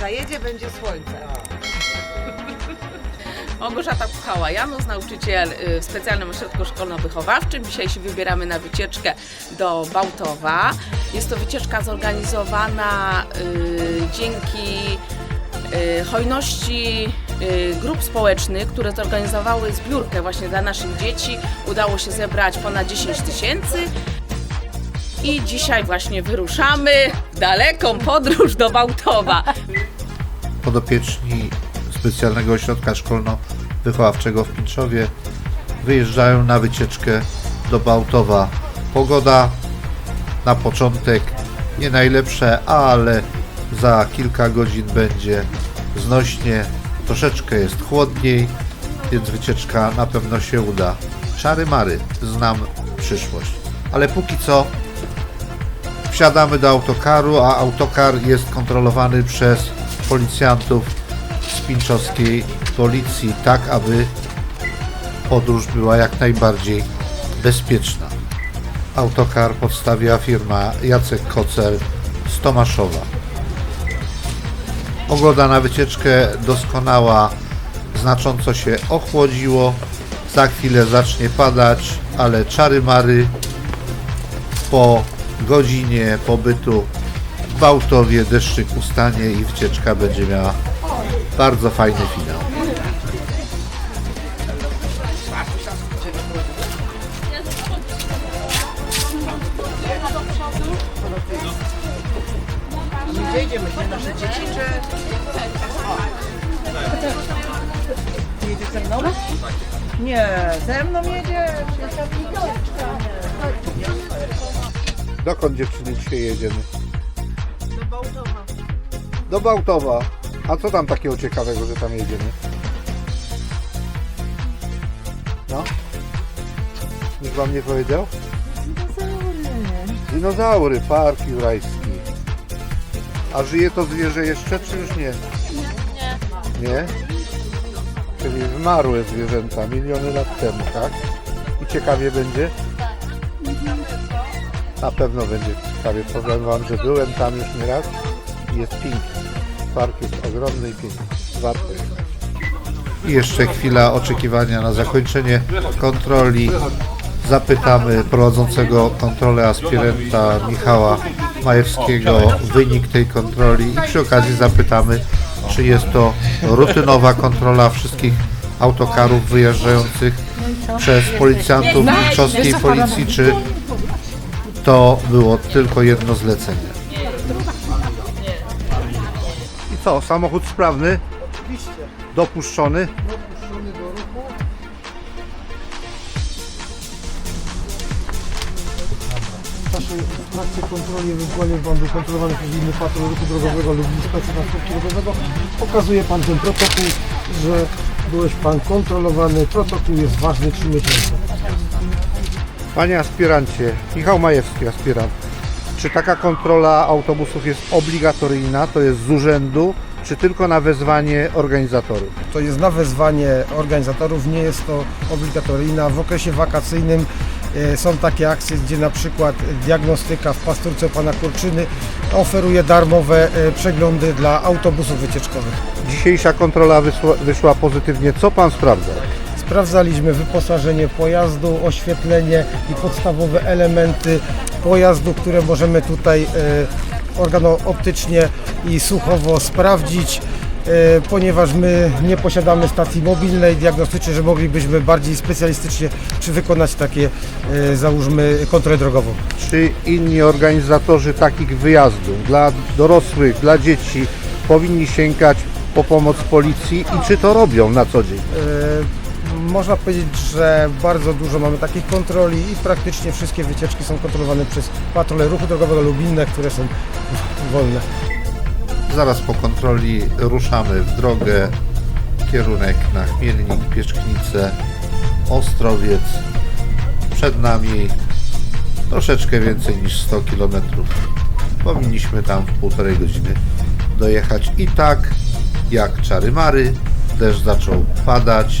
zajedzie, będzie słońce. Małgorzata Puchała, Janus, nauczyciel y, w specjalnym ośrodku szkolno-wychowawczym. Dzisiaj się wybieramy na wycieczkę do Bałtowa. Jest to wycieczka zorganizowana y, dzięki y, hojności y, grup społecznych, które zorganizowały zbiórkę właśnie dla naszych dzieci. Udało się zebrać ponad 10 tysięcy. I dzisiaj właśnie wyruszamy w daleką podróż do Bałtowa. podopieczni specjalnego ośrodka szkolno-wychowawczego w Pińczowie wyjeżdżają na wycieczkę do Bałtowa. Pogoda na początek nie najlepsze, ale za kilka godzin będzie znośnie. Troszeczkę jest chłodniej, więc wycieczka na pewno się uda. Czary mary, znam przyszłość. Ale póki co wsiadamy do autokaru, a autokar jest kontrolowany przez policjantów z pinczowskiej policji, tak aby podróż była jak najbardziej bezpieczna. Autokar podstawia firma Jacek Kocer z Tomaszowa. Pogoda na wycieczkę doskonała, znacząco się ochłodziło. Za chwilę zacznie padać, ale czary mary po godzinie pobytu w Bałtowie deszczyk ustanie i wycieczka będzie miała bardzo fajny finał. Gdzie idziemy? Nasze dzieci, czy... Jedzie ze mną? Nie, ze mną jedzie. Dokąd dziewczyny dzisiaj jedziemy? Do Bałtowa. A co tam takiego ciekawego, że tam jedziemy? No? Nikt wam nie powiedział? Dinozaury. Dinozaury, park jurajski. A żyje to zwierzę jeszcze, czy już nie? Nie. Nie? Czyli zmarłe zwierzęta miliony lat temu, tak? I ciekawie będzie? Na pewno będzie ciekawie. Powiem Wam, że byłem tam już nieraz i jest piękny. Park jest ogromny i piękny. Warto jechać. I jeszcze chwila oczekiwania na zakończenie kontroli. Zapytamy prowadzącego kontrolę aspirenta Michała Majewskiego wynik tej kontroli i przy okazji zapytamy, czy jest to rutynowa kontrola wszystkich autokarów wyjeżdżających przez policjantów Milczowskiej Policji, czy to było tylko jedno zlecenie. Co, samochód sprawny? Dopuszczony? W czasie w trakcie kontroli ewentualnie był kontrolowany przez inny patrol ruchu drogowego lub inspekcję transportu drogowego. Pokazuje Pan ten protokół, że byłeś Pan kontrolowany. Protokół jest ważny 3 miesiące. Panie aspirancie, Michał Majewski, aspirant. Czy taka kontrola autobusów jest obligatoryjna, to jest z urzędu, czy tylko na wezwanie organizatorów? To jest na wezwanie organizatorów, nie jest to obligatoryjna. W okresie wakacyjnym e, są takie akcje, gdzie na przykład diagnostyka w Pasturce Pana Kurczyny oferuje darmowe e, przeglądy dla autobusów wycieczkowych. Dzisiejsza kontrola wyszła, wyszła pozytywnie. Co pan sprawdza? Sprawdzaliśmy wyposażenie pojazdu, oświetlenie i podstawowe elementy pojazdu, które możemy tutaj e, organooptycznie i słuchowo sprawdzić. e, Ponieważ my nie posiadamy stacji mobilnej, diagnostycznej, że moglibyśmy bardziej specjalistycznie czy wykonać takie, e, załóżmy, kontrolę drogową. Czy inni organizatorzy takich wyjazdów dla dorosłych, dla dzieci powinni sięgać po pomoc policji i czy to robią na co dzień? Można powiedzieć, że bardzo dużo mamy takich kontroli i praktycznie wszystkie wycieczki są kontrolowane przez patrole ruchu drogowego lub inne, które są wolne. Zaraz po kontroli ruszamy w drogę. Kierunek na Chmielnik, Pieszknice, Ostrowiec. Przed nami troszeczkę więcej niż 100 km. Powinniśmy tam w półtorej godziny dojechać. I tak jak czary mary, deszcz zaczął padać,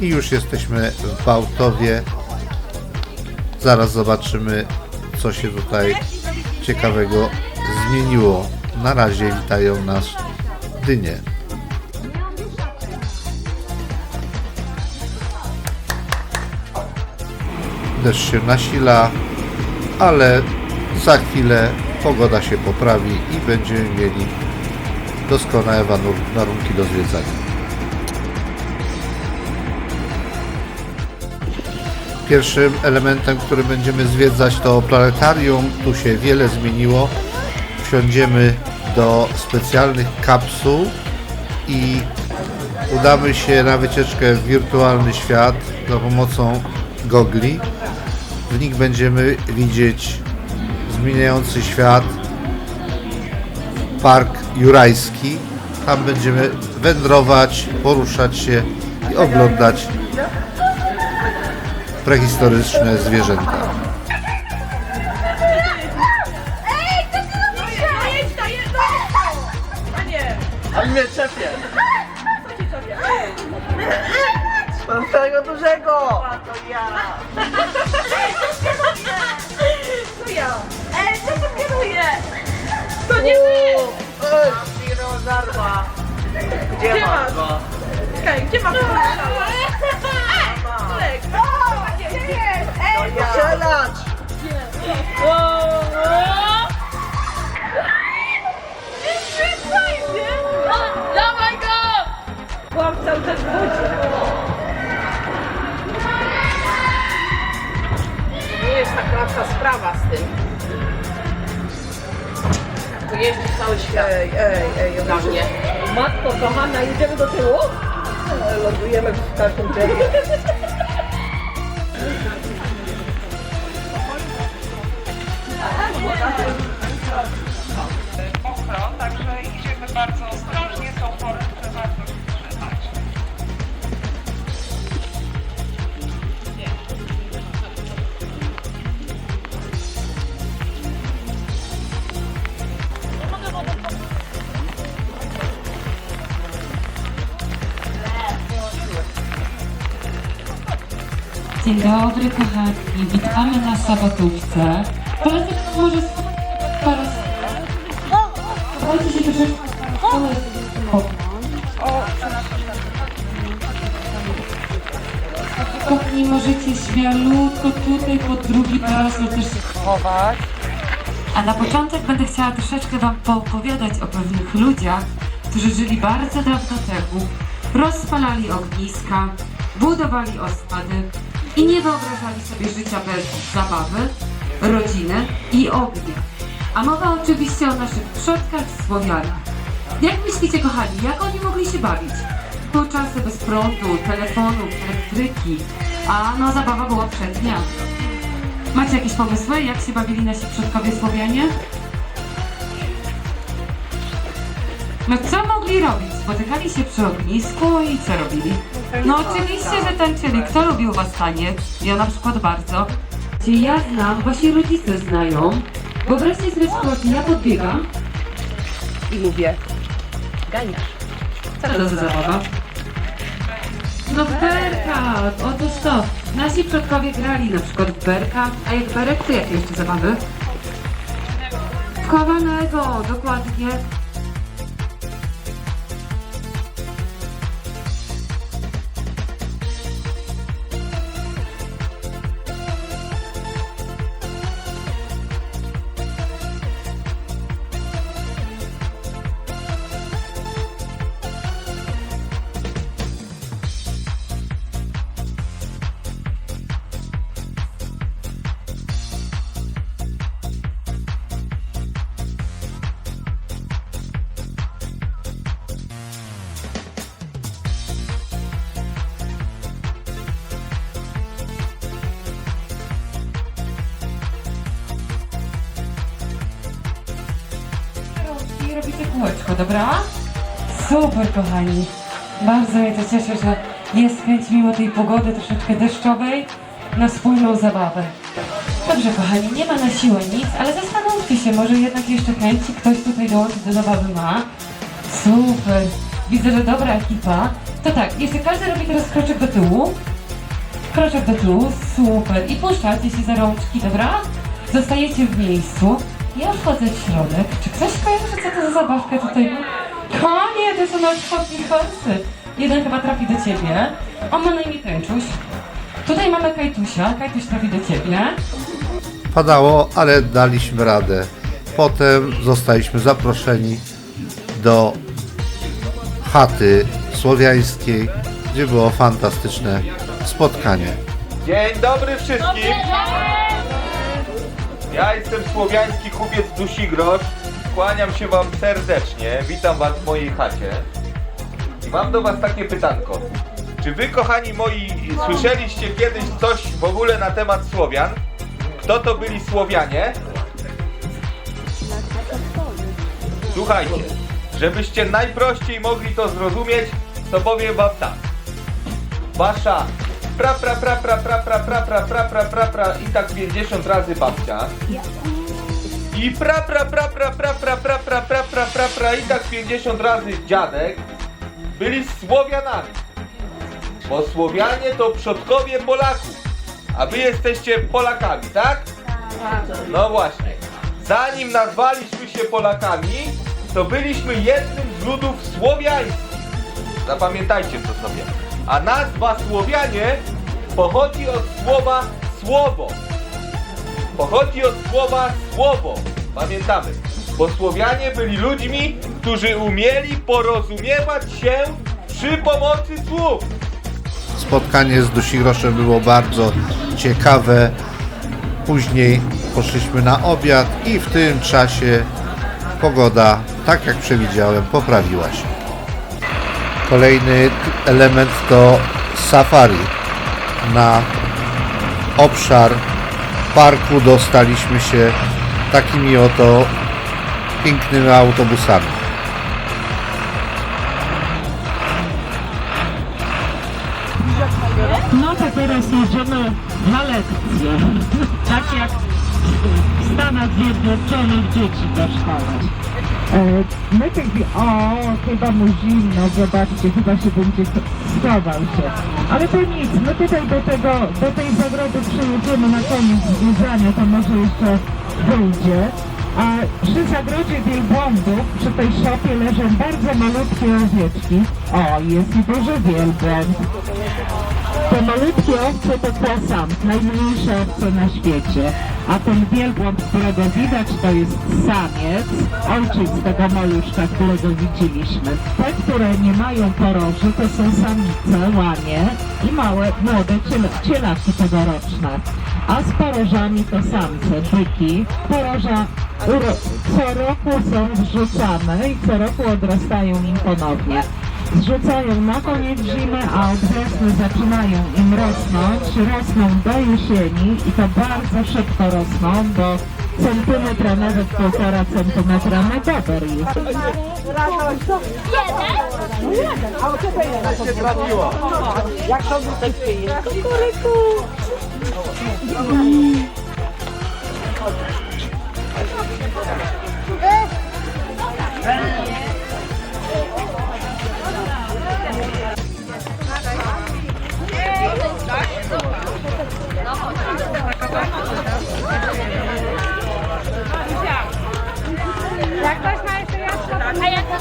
I już jesteśmy w Bałtowie. Zaraz zobaczymy, co się tutaj ciekawego zmieniło. Na razie witają nas dynie. Deszcz się nasila, ale za chwilę pogoda się poprawi i będziemy mieli doskonałe warunki do zwiedzania. Pierwszym elementem, który będziemy zwiedzać to planetarium. Tu się wiele zmieniło. Wsiądziemy do specjalnych kapsuł i udamy się na wycieczkę w wirtualny świat za pomocą gogli. W nich będziemy widzieć zmieniający świat, park jurajski. Tam będziemy wędrować, poruszać się i oglądać prehistoryczne zwierzęta. Ej, co ty robisz? Jedź, to jedź, Panie! A mnie czepie. Mam tego dużego. To ja. To ja! Ej, co tu kieruje? To nie my! Ej, Pirozarwa. Gdzie Gdzie masz masz? go? Czekaj, gdzie mam to? Byłam cały czas w wodzie. Nie jest tak łatwa sprawa z tym. Tu jeździ cały świat Ej, ej, ej. dla mnie. Matko kochana, jedziemy do tyłu? Lądujemy w każdym drzewie. także idziemy bardzo ostrożnie, Dzień dobry kochani, witamy na sabatówce. Polecam może parę Dajcie się troszeczkę Kochani, możecie śmialutko tutaj pod drugi parasol też schować. A na początek będę chciała troszeczkę Wam poopowiadać o pewnych ludziach, którzy żyli bardzo dawno temu, rozpalali ogniska, budowali osady i nie wyobrażali sobie życia bez zabawy, rodziny i ognia. A mowa oczywiście o naszych przodkach Słowianach. Jak myślicie, kochani, jak oni mogli się bawić? Były czasy bez prądu, telefonów, elektryki, a no zabawa była przednia. Macie jakieś pomysły, jak się bawili nasi przodkowie Słowianie? No co mogli robić? Spotykali się przy ognisku i co robili? No oczywiście, że tańczyli. Kto lubił was taniec? Ja na przykład bardzo. Ja znam, wasi rodzice znają. Wyobraźcie sobie sytuację, ja podbiegam. I mówię, ganiasz. Co to za zabawa? No w berka, otóż to. Nasi przodkowie grali na przykład w berka, a jak berek, to jakie jeszcze zabawy? Chowanego, dokładnie. Kółeczko, dobra? Super, kochani. Bardzo mnie to cieszy, że jest chęć mimo tej pogody troszeczkę deszczowej na wspólną zabawę. Dobrze, kochani, nie ma na siłę nic, ale zastanówcie się, może jednak jeszcze chęci ktoś tutaj dołączyć do zabawy ma. Super. Widzę, że dobra ekipa. To tak, jeśli każdy robi teraz kroczek do tyłu, kroczek do tyłu, super. I puszczacie się za rączki, dobra? Zostajecie w miejscu. Ja wchodzę w środek. Czy ktoś kojarzy, co to za zabawka tutaj? O nie, to są nasze horsy. Jeden chyba trafi do ciebie. On ma na imię Kęczuś. Tutaj mamy Kajtusia. Kajtuś trafi do ciebie. Padało, ale daliśmy radę. Potem zostaliśmy zaproszeni do chaty słowiańskiej, gdzie było fantastyczne spotkanie. Dzień dobry wszystkim. Ja jestem słowiański kupiec Dusigrosz. Kłaniam się wam serdecznie. Witam was w mojej chacie. I mam do was takie pytanko. Czy wy, kochani moi, słyszeliście kiedyś coś w ogóle na temat Słowian? Kto to byli Słowianie? Słuchajcie, żebyście najprościej mogli to zrozumieć, to powiem wam tak. Wasza pra pra pra pra pra pra pra pra pra pra pra pra i tak 50 razy babcia. I pra pra pra pra pra pra pra pra pra pra pra pra i tak 50 razy dziadek byli Słowianami. Bo Słowianie to przodkowie Polaków. A wy jesteście Polakami, tak? No właśnie. Zanim nazwaliśmy się Polakami, to byliśmy jednym z ludów słowiańskich. Zapamiętajcie to sobie. A nazwa Słowianie pochodzi od słowa słowo. Pochodzi od słowa słowo. Pamiętamy. Bo Słowianie byli ludźmi, którzy umieli porozumiewać się przy pomocy słów. Spotkanie z Dusigroszem było bardzo ciekawe. Później poszliśmy na obiad i w tym czasie pogoda, tak jak przewidziałem, poprawiła się. Kolejny element to safari. Na obszar parku dostaliśmy się takimi oto pięknymi autobusami. No to teraz jedziemy na lekcje. Tak jak w Stanach Zjednoczonych dzieci do szkoły. E, My tych, o, chyba mu zimno, zobaczcie, chyba się będzie schował się. Ale to nic, my tutaj do tego, do tej zagrody przyjedziemy na koniec zwiedzania, to może jeszcze wyjdzie. A przy zagrodzie wielbłądów, przy tej szopie leżą bardzo malutkie owieczki. O, jest i duży wielbłąd. Te malutkie owce to kłasam, najmniejsze owce na świecie. A ten wielbłąd, którego widać, to jest samiec, ojciec tego maluszka, którego widzieliśmy. Te, które nie mają poroży, to są samice, łanie i małe, młode ciela- cielaki tegoroczne. A z porożami to samce, byki. Poroża co roku są wrzucane i co roku odrastają im ponownie zrzucają na koniec zimy, a od wiosny zaczynają im rosnąć, rosną do jesieni i to bardzo szybko rosną, do centymetra, nawet półtora centymetra na dober jest. Jak ktoś ma jeszcze jasno, a jak to?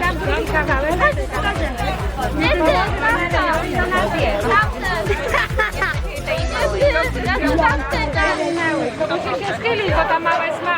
Tam drugi kawałek. Nie ty, tamten. To nas jest. Tamten. Tamten. To musi się schylić, bo ta mała jest mała.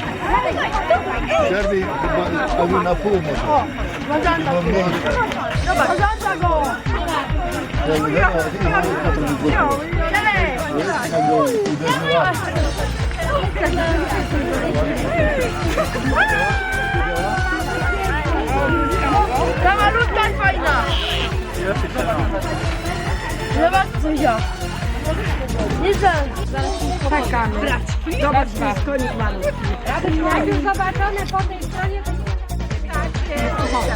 rączki. Bo ja mówiłam, bo ja Mała! Mała jest! Dawaj, jest co. Nie. Czekamy. Zobacz, malutki. Jak już zobaczone po tej stronie, to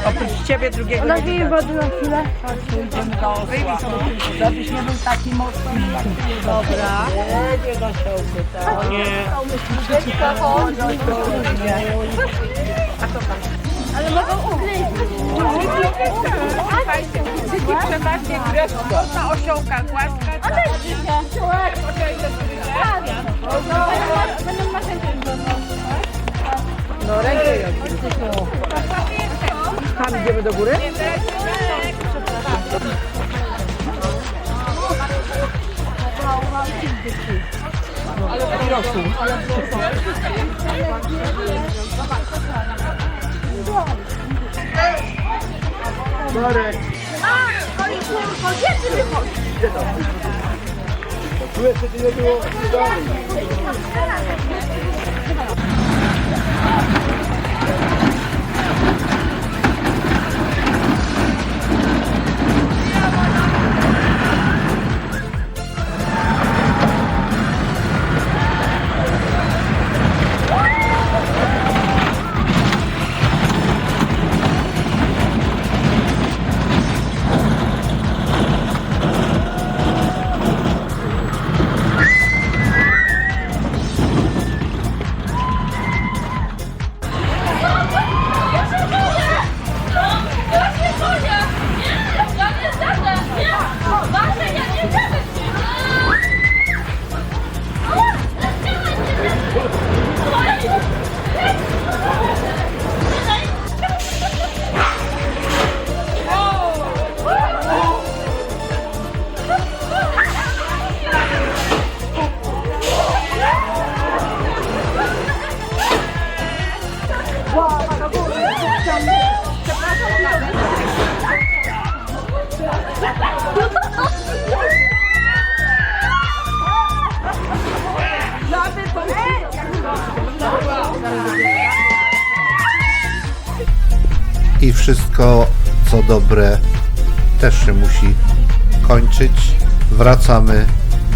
Oprócz ciebie drugiego Ona wyjdzie wody na chwilę. idziemy do osła. Żebyś nie był taki mocny. Dobra. Nie, do siołku, tak. Nie. Ale mogą ugryźć. Przeważnie krew na osiołkach, łaska. No rękę Tam idziemy do góry? Marek! Kobiety wychodzi! Kobiety nie było! Też się musi kończyć. Wracamy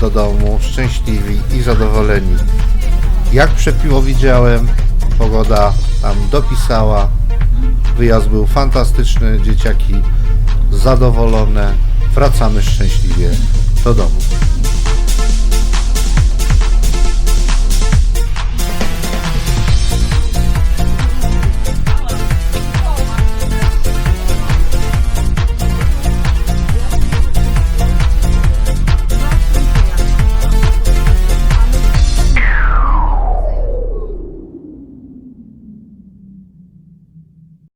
do domu szczęśliwi i zadowoleni. Jak przepiło widziałem, pogoda tam dopisała. Wyjazd był fantastyczny, dzieciaki zadowolone. Wracamy szczęśliwie do domu.